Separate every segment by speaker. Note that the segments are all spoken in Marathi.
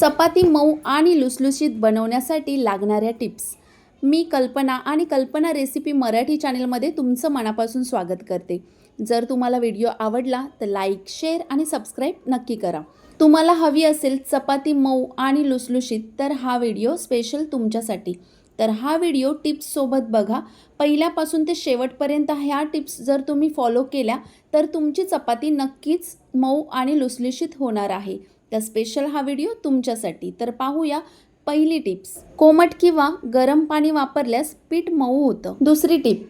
Speaker 1: चपाती मऊ आणि लुसलुशीत बनवण्यासाठी लागणाऱ्या टिप्स. मी कल्पना आणि कल्पना रेसिपी मराठी चॅनलमध्ये तुमचं मनापासून स्वागत करते. जर तुम्हाला व्हिडिओ आवडला तर लाईक शेअर आणि सबस्क्राईब नक्की करा. तुम्हाला हवी असेल चपाती मऊ आणि लुसलुशीत तर हा व्हिडिओ स्पेशल तुमच्यासाठी. तर हा व्हिडिओ टिप्ससोबत बघा. पहिल्यापासून ते शेवटपर्यंत ह्या टिप्स जर तुम्ही फॉलो केल्या तर तुमची चपाती नक्कीच मऊ आणि लुसलुशीत होणार आहे. त्या स्पेशल हा व्हिडिओ तुमच्यासाठी. तर पाहूया पहिली टिप्स कोमट किंवा गरम पाणी वापरल्यास पीठ मऊ होतं. दुसरी टिप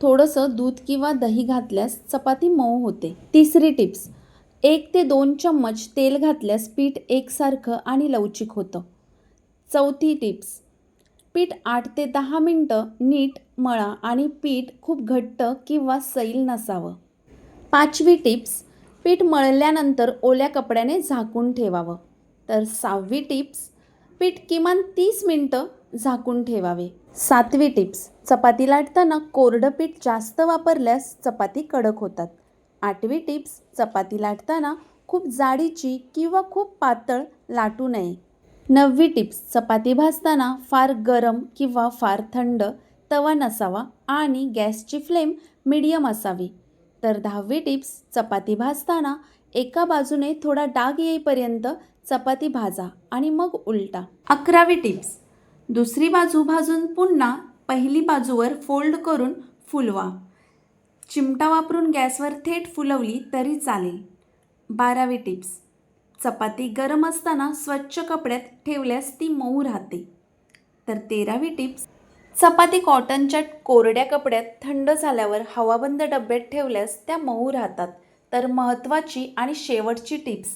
Speaker 1: थोडंसं दूध किंवा दही घातल्यास चपाती मऊ होते. तिसरी टिप्स एक ते दोन चम्मच तेल घातल्यास पीठ एकसारखं आणि लवचिक होतं. चौथी टिप्स पीठ आठ ते दहा मिनटं नीट मळा आणि पीठ खूप घट्ट किंवा सैल नसावं. पाचवी टिप्स पीठ मळल्यानंतर ओल्या कपड्याने झाकून ठेवावं. तर सहावी टिप्स पीठ किमान तीस मिनटं झाकून ठेवावे. सातवी टिप्स चपाती लाटताना कोरडं पीठ जास्त वापरल्यास चपाती कडक होतात. आठवी टिप्स चपाती लाटताना खूप जाडीची किंवा खूप पातळ लाटू नये. नववी टिप्स चपाती भाजताना फार गरम किंवा फार थंड तवा नसावा आणि गॅसची फ्लेम मिडियम असावी. तर दहावी टिप्स चपाती भाजताना एका बाजूने थोडा डाग येईपर्यंत चपाती भाजा आणि मग उलटा. अकरावी टिप्स दुसरी बाजू भाजून पुन्हा पहिली बाजूवर फोल्ड करून फुलवा. चिमटा वापरून गॅसवर थेट फुलवली तरी चालेल. बारावी टिप्स चपाती गरम असताना स्वच्छ कपड्यात ठेवल्यास ती मऊ राहते. तर तेरावी टिप्स चपाती कॉटनच्या कोरड्या कपड्यात थंड झाल्यावर हवाबंद डब्यात ठेवल्यास त्या मऊ राहतात. तर महत्त्वाची आणि शेवटची टिप्स.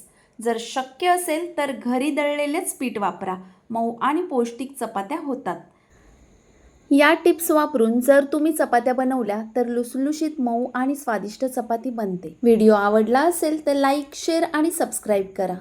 Speaker 1: जर शक्य असेल तर घरी दळलेलेच पीठ वापरा. मऊ आणि पौष्टिक चपात्या होतात. या टिप्स वापरून जर तुम्ही चपात्या बनवल्या तर लुसलुशीत मऊ आणि स्वादिष्ट चपाती बनते. व्हिडिओ आवडला असेल तर लाईक शेअर आणि सबस्क्राईब करा.